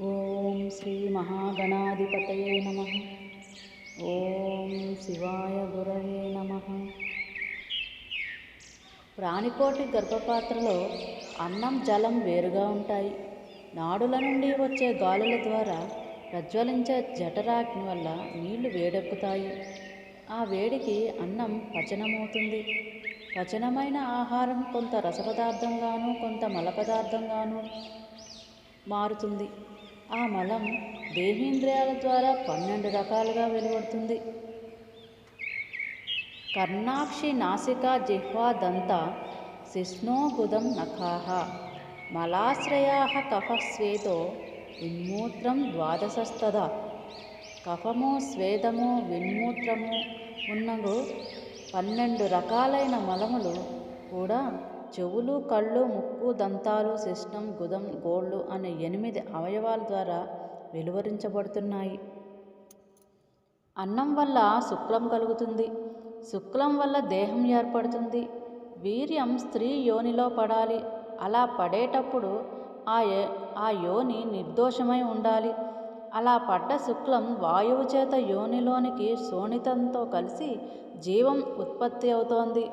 ఓం శ్రీ మహాగణాధిపతయే నమ. ఓం శివాయ గురవే నమ. ప్రాణికోటి గర్భపాత్రలో అన్నం జలం వేరుగా ఉంటాయి. నాడుల నుండి వచ్చే గాలుల ద్వారా ప్రజ్వలించే జఠరాగ్ని వల్ల నీళ్ళు వేడెక్కుతాయి. ఆ వేడికి అన్నం పచనమవుతుంది. పచనమైన ఆహారం కొంత రసపదార్థంగాను కొంత మల పదార్థంగాను మారుతుంది. ఆ మలం దేహేంద్రియాల ద్వారా పన్నెండు రకాలుగా వెలువడుతుంది. కర్ణాక్షి నాసిక జిహ్వా దంత శిష్ణోగుదం నఖాహ మలాశ్రయా కఫస్వేదో విన్మూత్రం ద్వాదశస్తద. కఫము స్వేదము విన్మూత్రము ఉన్నగు పన్నెండు రకాలైన మలములు కూడా చెవులు కళ్ళు ముక్కు దంతాలు శిష్టం గుదం గోళ్ళు అనే ఎనిమిది అవయవాల ద్వారా వెలువరించబడుతున్నాయి. అన్నం వల్ల శుక్లం కలుగుతుంది. శుక్లం వల్ల దేహం ఏర్పడుతుంది. వీర్యం స్త్రీ యోనిలో పడాలి. అలా పడేటప్పుడు ఆ ఆ యోని నిర్దోషమై ఉండాలి. అలా పడ్డ శుక్లం వాయువు చేత యోనిలోనికి శోణితంతో కలిసి జీవం ఉత్పత్తి అవుతోంది.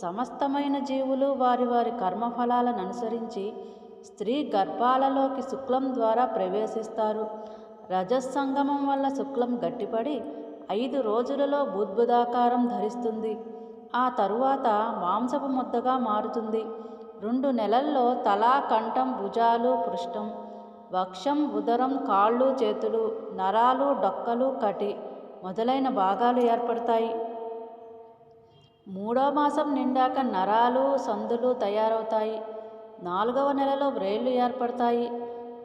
సమస్తమైన జీవులు వారి వారి కర్మఫలాలను అనుసరించి స్త్రీ గర్భాలలోకి శుక్లం ద్వారా ప్రవేశిస్తారు. రజస్సంగమం వల్ల శుక్లం గట్టిపడి ఐదు రోజులలో బుద్భుదాకారం ధరిస్తుంది. ఆ తరువాత మాంసపు ముద్దగా మారుతుంది. రెండు నెలల్లో తల కంఠం భుజాలు పృష్టం. వక్షం ఉదరం కాళ్ళు చేతులు నరాలు డొక్కలు కటి మొదలైన భాగాలు ఏర్పడతాయి. మూడో మాసం నిండాక నరాలు సందులు తయారవుతాయి. నాలుగవ నెలలో వ్రేళ్ళు ఏర్పడతాయి.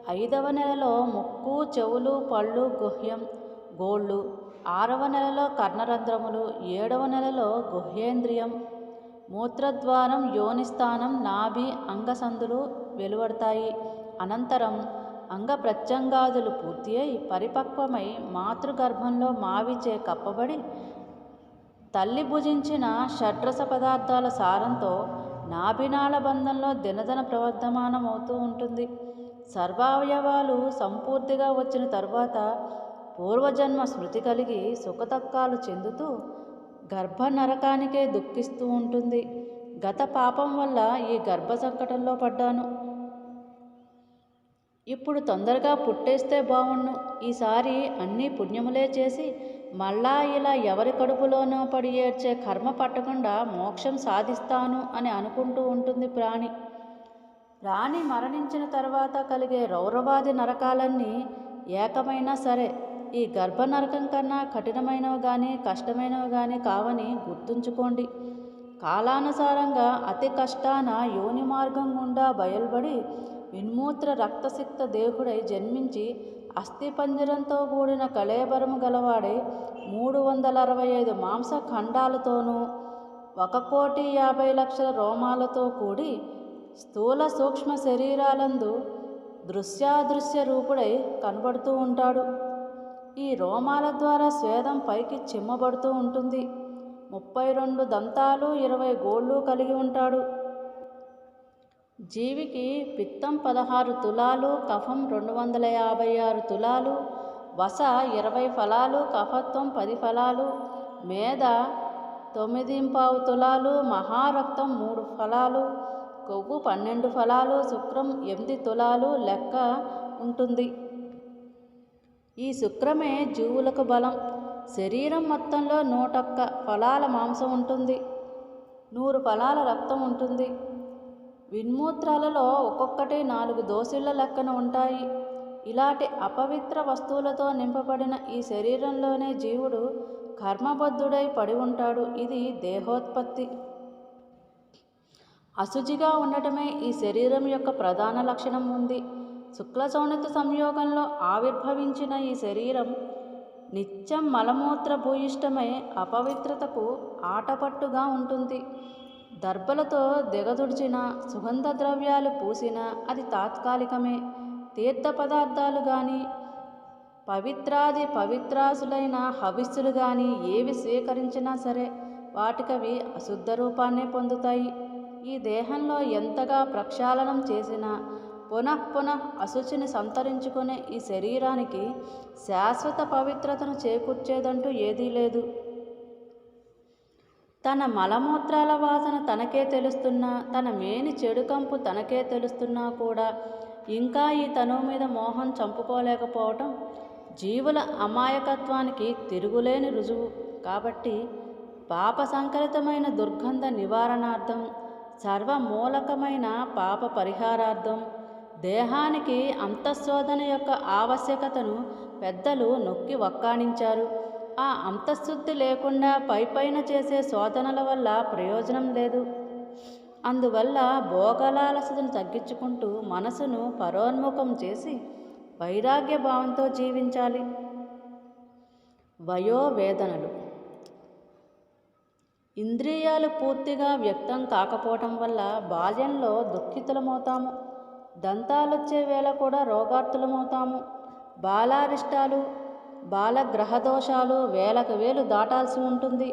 ఐదవ నెలలో ముక్కు చెవులు పళ్ళు గుహ్యం గోళ్ళు. ఆరవ నెలలో కర్ణరంధ్రములు ఏడవ నెలలో గుహ్యేంద్రియం. మూత్రద్వారం యోనిస్థానం నాభి అంగసందులు వెలువడతాయి. అనంతరం అంగ ప్రత్యంగాదులు పూర్తి అయి పరిపక్వమై మాతృగర్భంలో మావిచే కప్పబడి తల్లి భుజించిన షడ్రస పదార్థాల సారంతో నాభినాళ బంధంలో దినదన ప్రవర్ధమానం అవుతూ ఉంటుంది. సర్వావయవాలు సంపూర్తిగా వచ్చిన తర్వాత పూర్వజన్మ స్మృతి కలిగి సుఖతక్కాలు చెందుతూ గర్భ నరకానికే దుఃఖిస్తూ ఉంటుంది. గత పాపం వల్ల ఈ గర్భ సంకటంలో పడ్డాను. ఇప్పుడు తొందరగా పుట్టేస్తే బావుణ్ణు ఈసారి అన్నీ పుణ్యములే చేసి మళ్ళా ఇలా ఎవరి కడుపులోనో పడి ఏడ్చే కర్మ పట్టకుండా మోక్షం సాధిస్తాను అని అనుకుంటూ ఉంటుంది ప్రాణి. రాణి మరణించిన తర్వాత కలిగే రౌరవాది నరకాలన్నీ ఏకమైనా సరే ఈ గర్భ నరకం కన్నా కఠినమైనవి కానీ కష్టమైనవి కానీ కావని గుర్తుంచుకోండి. కాలానుసారంగా అతి కష్టాన యోని మార్గం గుండా బయలుబడి విన్మూత్ర రక్తసిక్త దేహుడై జన్మించి అస్థిపంజరంతో కూడిన కళేబరము గలవాడై మూడు వందల అరవై ఐదు మాంస ఖండాలతోనూ ఒక కోటి యాభై లక్షల రోమాలతో కూడి స్థూల సూక్ష్మ శరీరాలందు దృశ్యాదృశ్య రూపుడై కనబడుతూ ఉంటాడు. ఈ రోమాల ద్వారా స్వేదం పైకి చిమ్మబడుతూ ఉంటుంది. ముప్పై రెండు దంతాలు ఇరవై గోళ్ళు కలిగి ఉంటాడు. జీవికి పిత్తం పదహారు తులాలు కఫం రెండు వందల యాభై ఆరు తులాలు వస ఇరవై ఫలాలు కఫత్వం పది ఫలాలు మేధ తొమ్మిది పావు తులాలు మహారక్తం మూడు ఫలాలు కొవ్వు పన్నెండు ఫలాలు శుక్రం ఎనిమిది తులాలు లెక్క ఉంటుంది. ఈ శుక్రమే జీవులకు బలం. శరీరం మొత్తంలో నూటొక్క ఫలాల మాంసం ఉంటుంది. నూరు ఫలాల రక్తం ఉంటుంది. విన్మూత్రాలలో ఒక్కొక్కటి నాలుగు దోసిళ్ళ లెక్కన ఉంటాయి. ఇలాంటి అపవిత్ర వస్తువులతో నింపబడిన ఈ శరీరంలోనే జీవుడు కర్మబద్ధుడై పడి ఉంటాడు. ఇది దేహోత్పత్తి. అశుచిగా ఉండటమే ఈ శరీరం యొక్క ప్రధాన లక్షణం ఉంది. శుక్ల సౌనిత సంయోగంలో ఆవిర్భవించిన ఈ శరీరం నిత్యం మలమూత్ర భూయిష్టమై అపవిత్రతకు ఆటపట్టుగా ఉంటుంది. దర్భలతో దిగదుడిచిన సుగంధ ద్రవ్యాలు పూసిన అది తాత్కాలికమే. తీర్థ పదార్థాలు కానీ పవిత్రాది పవిత్రాసులైన హవిస్సులు కానీ ఏవి స్వీకరించినా సరే వాటికవి అశుద్ధ రూపాన్నే పొందుతాయి. ఈ దేహంలో ఎంతగా ప్రక్షాళనం చేసినా పునః పునః అశుచిని సంతరించుకునే ఈ శరీరానికి శాశ్వత పవిత్రతను చేకూర్చేదంటూ ఏదీ లేదు. తన మలమూత్రాల వాసన తనకే తెలుస్తున్నా తన మేని చెడు కంపు తనకే తెలుస్తున్నా కూడా ఇంకా ఈ తనువు మీద మోహం చంపుకోలేకపోవటం జీవుల అమాయకత్వానికి తిరుగులేని రుజువు. కాబట్టి పాప సంకలితమైన దుర్గంధ నివారణార్థం సర్వమూలకమైన పాప పరిహారార్థం దేహానికి అంతఃశోధన యొక్క ఆవశ్యకతను పెద్దలు నొక్కి వక్కాణించారు. ఆ అంతఃశుద్ధి లేకుండా పైపైన చేసే శోధనల వల్ల ప్రయోజనం లేదు. అందువల్ల భోగలాలసతను తగ్గించుకుంటూ మనసును పరోన్ముఖం చేసి వైరాగ్య భావంతో జీవించాలి. వయోవేదనలు. ఇంద్రియాలు పూర్తిగా వ్యక్తం కాకపోవటం వల్ల బాల్యంలో దుఃఖితులమవుతాము. దంతాలొచ్చే వేళ కూడా రోగార్తులమవుతాము. బాలారిష్టాలు బాలగ్రహదోషాలు వేలకు వేలు దాటాల్సి ఉంటుంది.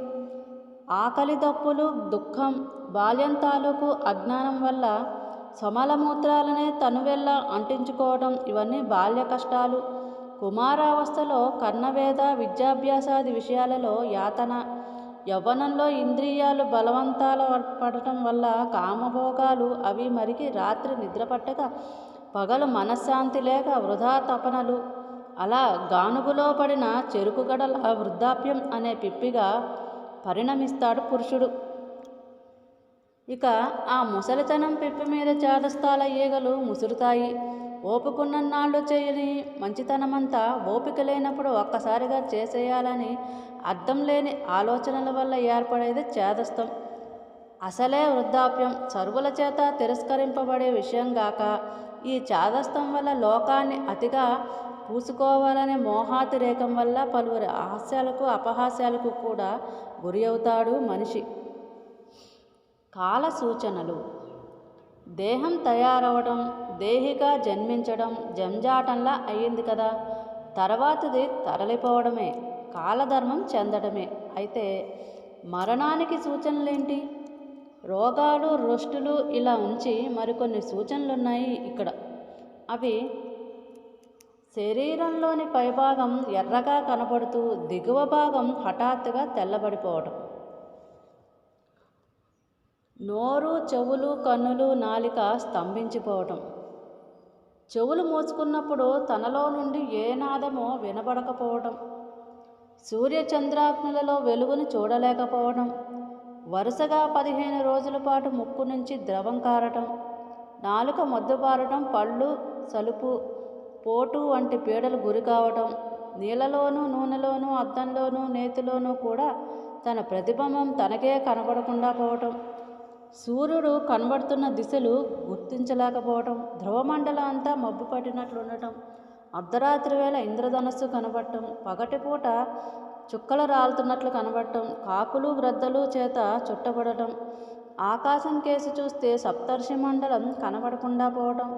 ఆకలి దప్పులు దుఃఖం బాల్యం తాలూకు అజ్ఞానం వల్ల సమలమూత్రాలనే తనువెల్ల అంటించుకోవడం ఇవన్నీ బాల్య కష్టాలు. కుమారావస్థలో కర్ణవేద విద్యాభ్యాసాది విషయాలలో యాతన యవ్వనంలో ఇంద్రియాలు బలవంతాల పడటం వల్ల కామభోగాలు అవి మరికి రాత్రి నిద్రపట్టక పగలు మనశ్శాంతి లేక వృధా తపనలు. అలా గానుగులో పడిన చెరుకుగడల వృద్ధాప్యం అనే పిప్పిగా పరిణమిస్తాడు పురుషుడు. ఇక ఆ ముసలితనం పిప్పి మీద చేదస్తాల ఈగలు ముసురుతాయి. ఓపుకున్నన్నాళ్ళు చేయని మంచితనమంతా ఓపిక లేనప్పుడు ఒక్కసారిగా చేసేయాలని అర్థం లేని ఆలోచనల వల్ల ఏర్పడేది చేదస్తం. అసలే వృద్ధాప్యం సర్వుల చేత తిరస్కరింపబడే విషయం గాక ఈ చాదస్తం వల్ల లోకాన్ని అతిగా పూసుకోవాలనే మోహాతిరేకం వల్ల పలువురి హాస్యాలకు అపహాస్యాలకు కూడా గురి అవుతాడు మనిషి. కాల సూచనలు దేహం తయారవడం దేహిగా జన్మించడం జంజాటంలా అయ్యింది కదా. తర్వాతది తరలిపోవడమే కాలధర్మం చెందడమే. అయితే మరణానికి సూచనలేంటి? రోగాలు రుష్టులు ఇలా ఉంచి మరికొన్ని సూచనలున్నాయి ఇక్కడ. అవి శరీరంలోని పైభాగం ఎర్రగా కనబడుతూ దిగువ భాగం హఠాత్తుగా తెల్లబడిపోవడం నోరు చెవులు కన్నులు నాలిక స్తంభించిపోవటం. చెవులు మూసుకున్నప్పుడు తనలో నుండి ఏ నాదమో వినబడకపోవడం సూర్యచంద్రాగ్నులలో వెలుగును చూడలేకపోవడం వరుసగా పదిహేను రోజుల పాటు ముక్కు నుంచి ద్రవం కారటం. నాలుక మొద్దుబారటం పళ్ళు సలుపు పోటు వంటి పీడలు గురి కావటం నీళ్ళలోనూ నూనెలోనూ అద్దంలోనూ నేతిలోనూ కూడా తన ప్రతిబింబం తనకే కనబడకుండా పోవటం సూర్యుడు కనబడుతున్న దిశలు గుర్తించలేకపోవటం ధ్రువమండలం అంతా మబ్బు పట్టినట్లుండటం అర్ధరాత్రి వేళ ఇంద్రధనస్సు కనబడటం పగటిపూట చుక్కలు రాలుతున్నట్లు కనబడటం కాకులు గ్రద్దలు చేత చుట్టబడటం ఆకాశం కేసి చూస్తే సప్తర్షి మండలం కనబడకుండా పోవటం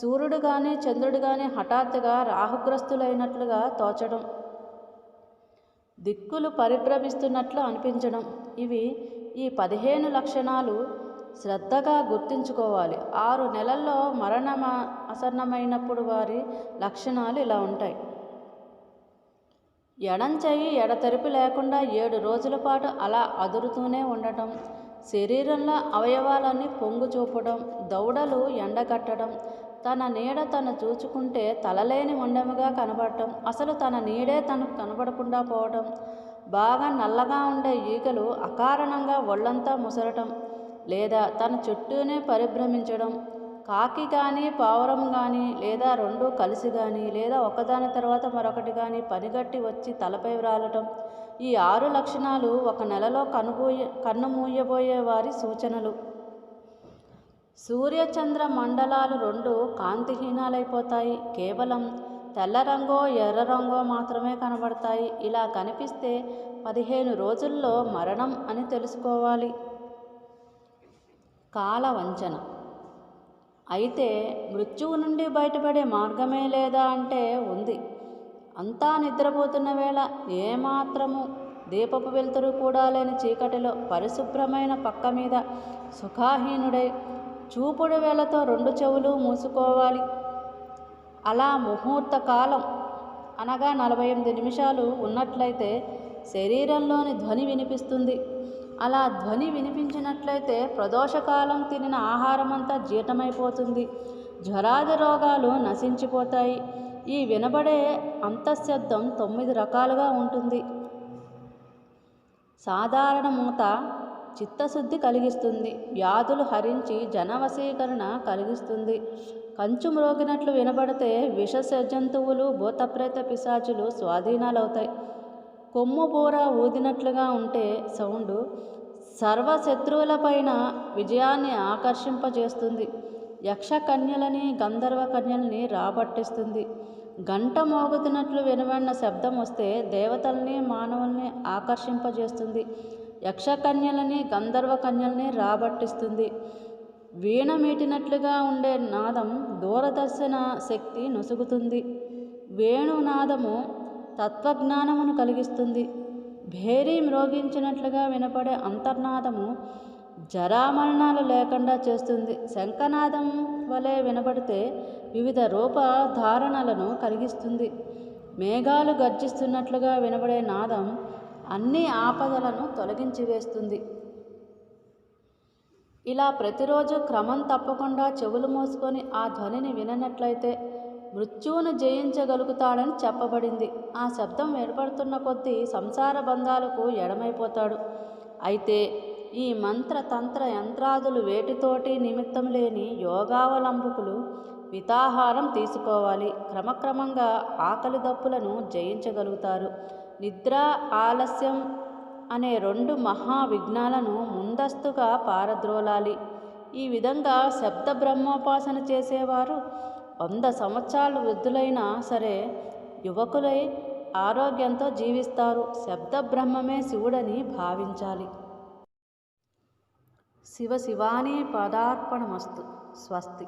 సూర్యుడు కానీ చంద్రుడు కానీ హఠాత్తుగా రాహుగ్రస్తులైనట్లుగా తోచడం దిక్కులు పరిభ్రమిస్తున్నట్లు అనిపించడం. ఇవి ఈ పదిహేను లక్షణాలు శ్రద్ధగా గుర్తుంచుకోవాలి. ఆరు నెలల్లో మరణమ అసన్నమైనప్పుడు వారి లక్షణాలు ఇలా ఉంటాయి. ఎడంచెయ్యి ఎడతెరిపి లేకుండా ఏడు రోజుల పాటు అలా అదురుతూనే ఉండటం శరీరంలో అవయవాలన్నీ పొంగు చూపడం దౌడలు ఎండగట్టడం తన నీడ తను చూచుకుంటే తలలేని ఉండముగా కనబడటం అసలు తన నీడే తనకు కనబడకుండా పోవటం బాగా నల్లగా ఉండే ఈగలు అకారణంగా ఒళ్ళంతా ముసరటం లేదా తన చుట్టూనే పరిభ్రమించడం కాకి కానీ పావురం కానీ లేదా రెండు కలిసి కానీ లేదా ఒకదాని తర్వాత మరొకటి కానీ పనిగట్టి వచ్చి తలపై వ్రాలటం ఈ ఆరు లక్షణాలు ఒక నెలలో కనుబోయే కన్నుమూయబోయే వారి సూచనలు. సూర్యచంద్ర మండలాలు రెండు కాంతిహీనాలైపోతాయి. కేవలం తెల్ల రంగో ఎర్ర రంగో మాత్రమే కనబడతాయి. ఇలా కనిపిస్తే పదిహేను రోజుల్లో మరణం అని తెలుసుకోవాలి. కాల వంచన అయితే మృత్యువు నుండి బయటపడే మార్గమే లేదా అంటే ఉంది. అంతా నిద్రపోతున్న వేళ ఏమాత్రము దీపపు వెలుతురు కూడా లేని చీకటిలో పరిశుభ్రమైన పక్క మీద సుఖాహీనుడై చూపుడు వేళతో రెండు చెవులు మూసుకోవాలి. అలా ముహూర్త కాలం అనగా నలభై ఎనిమిది నిమిషాలు ఉన్నట్లయితే శరీరంలోని ధ్వని వినిపిస్తుంది. అలా ధ్వని వినిపించినట్లయితే ప్రదోషకాలం తినిన ఆహారమంతా జీర్ణమైపోతుంది. జ్వరాది రోగాలు నశించిపోతాయి. ఈ వినబడే అంతఃశబ్దం తొమ్మిది రకాలుగా ఉంటుంది. సాధారణ మూత చిత్తశుద్ధి కలిగిస్తుంది. వ్యాధులు హరించి జనవశీకరణ కలిగిస్తుంది. కంచు మ్రోగినట్లు వినబడితే విష జంతువులు భూతప్రేత పిశాచులు స్వాధీనాలవుతాయి. కొమ్ము బూర ఊదినట్లుగా ఉంటే సౌండు సర్వశత్రువులపైన విజయాన్ని ఆకర్షింపజేస్తుంది. యక్షకన్యలని గంధర్వ కన్యల్ని రాబట్టిస్తుంది. గంట మోగుతున్నట్లు వినబడిన శబ్దం వస్తే దేవతల్ని మానవుల్ని ఆకర్షింపజేస్తుంది. యక్షకన్యలని గంధర్వ కన్యల్ని రాబట్టిస్తుంది. వీణ మీటినట్లుగా ఉండే నాదం దూరదర్శన శక్తి నొసుగుతుంది. వేణునాదము తత్వజ్ఞానమును కలిగిస్తుంది. భేరీ మ్రోగించినట్లుగా వినపడే అంతర్నాదము జరామరణాలు లేకుండా చేస్తుంది. శంఖనాదం వలె వినబడితే వివిధ రూప ధారణలను కలిగిస్తుంది. మేఘాలు గర్జిస్తున్నట్లుగా వినబడే నాదం అన్ని ఆపదలను తొలగించి వేస్తుంది. ఇలా ప్రతిరోజు క్రమం తప్పకుండా చెవులు మూసుకొని ఆ ధ్వనిని విననట్లయితే మృత్యువును జయించగలుగుతాడని చెప్పబడింది. ఆ శబ్దం ఏర్పడుతున్న కొద్దీ సంసార బంధాలకు ఎడమైపోతాడు. అయితే ఈ మంత్ర తంత్ర యంత్రాదులు వేటితోటి నిమిత్తం లేని యోగావలంబకులు మితాహారం తీసుకోవాలి. క్రమక్రమంగా ఆకలి దప్పులను జయించగలుగుతారు. నిద్ర ఆలస్యం అనే రెండు మహా విఘ్నాలను ముందస్తుగా పారద్రోలాలి. ఈ విధంగా శబ్ద బ్రహ్మోపాసన చేసేవారు వంద సంవత్సరాలు వృద్ధులైనా సరే యువకులై ఆరోగ్యంతో జీవిస్తారు. శబ్ద బ్రహ్మమే శివుడని భావించాలి. శివ శివాని పదార్పణమస్తు. స్వస్తి.